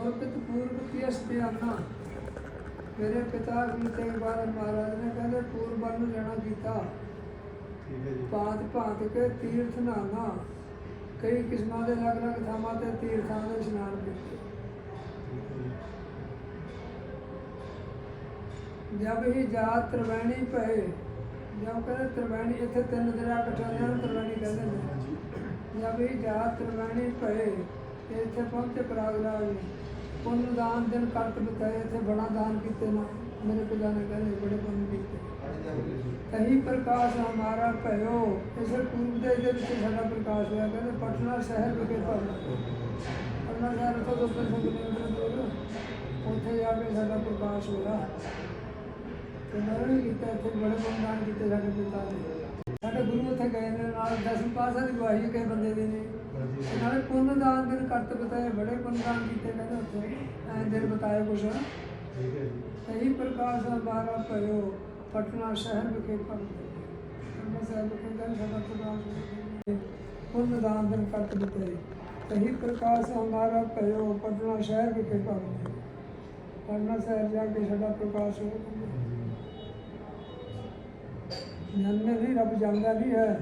ਗੁਰਪਿਤ ਪੂਰਬ ਕੀਸ ਪਿਆਨਾ ਮੇਰੇ ਪਿਤਾ ਗੁਰੂ ਤੇਗ ਬਹਾਦਰ ਮਹਾਰਾਜ ਨੇ ਕਹਿੰਦੇ ਪੂਰਬ ਵੱਲ ਨੂੰ ਜਾਣਾ ਕੀਤਾ। ਠੀਕ ਹੈ ਜੀ। ਭਾਂਤ ਭਾਂਤ ਕੇ ਤੀਰਥ ਨਾਨਾ ਕਈ ਕਿਸਮਾਂ ਦੇ ਅਲੱਗ-ਅਲੱਗ ਥਾਵਾਂ ਤੇ ਤੀਰਥਾਂ ਦੇ ਇਸ਼ਨਾਨ ਕੀਤੇ। ਠੀਕ ਹੈ ਜਾਤ ਤਰਵੈਣੀ ਪਏ ਜਦ ਕਹਿੰਦੇ ਤਰਵੈਣੀ ਇੱਥੇ ਤਿੰਨ ਦਰਿਆ ਇਕੱਠੇ ਹਨ ਤਰਵੈਣੀ ਕਹਿੰਦੇ ਨੇ। ਜਬ ਹੀ ਜਾਤ ਤਰਵੈਣੀ ਪਏ ਤੇ ਇੱਥੇ ਪਹੁੰਚੇ ਪ੍ਰਯਾਗਰਾਜ ਪੁੰਨ ਦਾਨ ਦਿਨ ਕਰਤ ਬਤਾਏ ਇੱਥੇ ਬੜਾ ਦਾਨ ਕੀਤੇ ਨਾ। ਮੇਰੇ ਪਿਤਾ ਨੇ ਕਹਿੰਦੇ ਬੜੇ ਪੁੰਨ ਕੀਤੇ। ਕਹੀ ਪ੍ਰਕਾਸ਼ ਹਮਾਰਾ ਭਇਓ। ਇਸ ਪੂਰਬ ਦੇ ਦੇ ਵਿੱਚ ਸਾਡਾ ਪ੍ਰਕਾਸ਼ ਹੋਇਆ। ਕਹਿੰਦੇ ਪਟਨਾ ਸ਼ਹਿਰ ਵਿਖੇ ਭਰਨਾ। ਪਟਨਾ ਸ਼ਹਿਰ ਤੋਂ ਦੋ ਤਿੰਨ ਸੌ ਕਿਲੋਮੀਟਰ ਉੱਥੇ ਜਾ ਕੇ ਸਾਡਾ ਪ੍ਰਕਾਸ਼ ਹੋਇਆ। ਤੇ ਮੈਂ ਕੀਤਾ, ਇੱਥੇ ਬੜੇ ਬੰਦਾਨ ਕੀਤੇ ਸਾਡੇ ਪਿਤਾ ਨੇ। ਸਾਡੇ ਗੁਰੂ ਉੱਥੇ ਗਏ ਨੇ ਨਾਲ ਦਸਮ ਪਾਸਾ ਦੀ ਗਵਾਹੀ ਕਈ ਬੰਦੇ ਦੀ ਨੇ ਨਾਲੇ ਪੁੰਨ ਦਾਨ ਦਿਨ ਕਰਤ ਬਤਾਏ ਬੜੇ ਪੁੰਨ ਦਾਨ ਕੀਤੇ ਕਹਿੰਦੇ ਉੱਥੇ। ਐਂ ਦਿਨ ਬਤਾਏ ਕੁਛ। ਠੀਕ ਹੈ ਜੀ। ਕਹੀ ਪ੍ਰਕਾਸ਼ ਹਮਾਰਾ ਭਇਓ ਪਟਨਾ ਸ਼ਹਿਰ ਵਿਖੇ ਪੜਦੇ ਵਿਖੇ ਗਏ ਸਾਡਾ ਪ੍ਰਕਾਸ਼ ਹੋਇਆ। ਪੁੰਨ ਦਾਨ ਦਿਨ ਕਰਤ ਬਤਾਏ ਕਹੀ ਪ੍ਰਕਾਸ਼ ਹਮਾਰਾ ਭਇਓ ਪਟਨਾ ਸ਼ਹਿਰ ਵਿਖੇ ਪੜਦੇ ਪਟਨਾ ਸ਼ਹਿਰ ਜਾ ਕੇ ਸਾਡਾ ਪ੍ਰਕਾਸ਼ ਹੋਇਆ ਜਨਮੇ ਨਹੀਂ ਰੱਬ ਜਾਂਦਾ ਨਹੀਂ ਹੈ।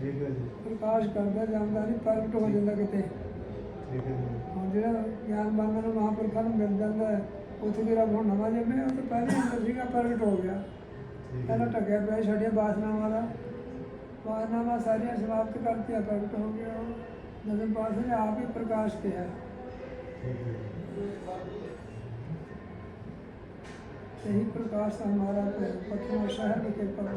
ਠੀਕ ਹੈ ਜੀ। ਪ੍ਰਕਾਸ਼ ਕਰਦਾ ਜਾਂਦਾ ਨਹੀਂ ਪ੍ਰਗਟ ਹੋ ਜਾਂਦਾ ਕਿਤੇ। ਠੀਕ ਹੈ ਜੀ। ਹੁਣ ਜਿਹੜਾ ਗਿਆਨ ਬੰਦਨ ਨੂੰ ਮਹਾਂਪੁਰਖਾਂ ਨੂੰ ਮਿਲ ਜਾਂਦਾ ਹੈ ਉੱਥੇ ਜਿਹੜਾ ਹੁਣ ਨਵਾਂ ਜੰਮਿਆ ਉਹ ਤਾਂ ਪਹਿਲੇ ਅੰਦਰ ਸੀਗਾ ਪ੍ਰਗਟ ਹੋ ਗਿਆ। ਪਹਿਲਾਂ ਟਕਿਆ ਪਿਆ ਸੀ ਸਾਡੀਆਂ ਬਾਸਨਾਵਾਂ ਦਾ। ਬਾਸਨਾਵਾਂ ਸਾਰੀਆਂ ਸਮਾਪਤ ਕਰਤੀਆਂ ਪ੍ਰਗਟ ਹੋ ਗਿਆ ਨਜ਼ਮ ਪਾਤਸ਼ਾਹ ਨੇ ਆਪ ਹੀ ਪ੍ਰਕਾਸ਼ ਕਿਹਾ ਠੀਕ ਹੈ ਜੀ ਸਹੀ ਪ੍ਰਕਾਸ਼ ਹਮਾਰਾ ਪਟਨਾ ਸ਼ਹਿਰ ਵਿਖੇ ਪੜ੍ਹ